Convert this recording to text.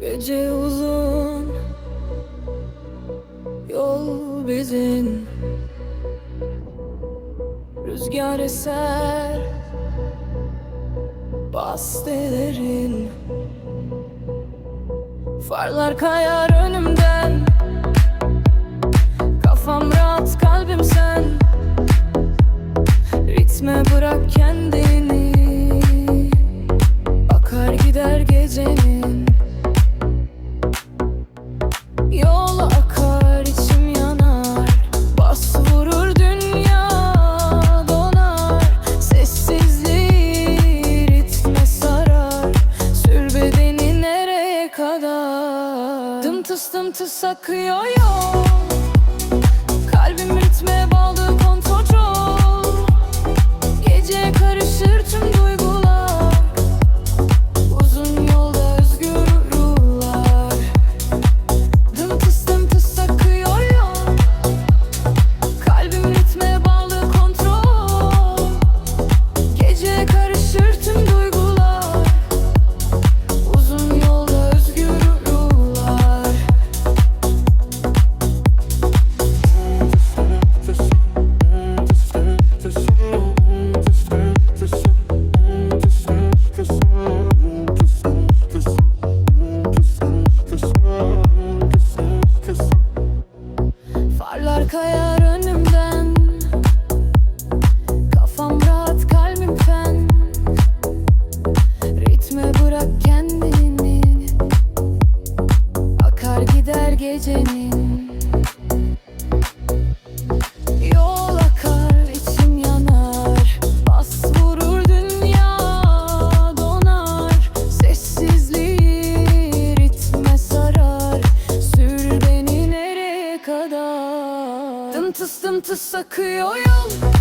Gece uzun Yol bizim Rüzgar eser Bastelerin. Farlar kayar önümden. Kafam rahat kalbim sen. Ritme bırak kendini. Akar gider gecenin kadar Dım tıs dım tıs akıyor yol kayar önümden. Kafam rahat kalbim Ritme bırak kendini. Akar gider gecenin Sür beni nereye kadar Dım tıs dım tıs akıyor yol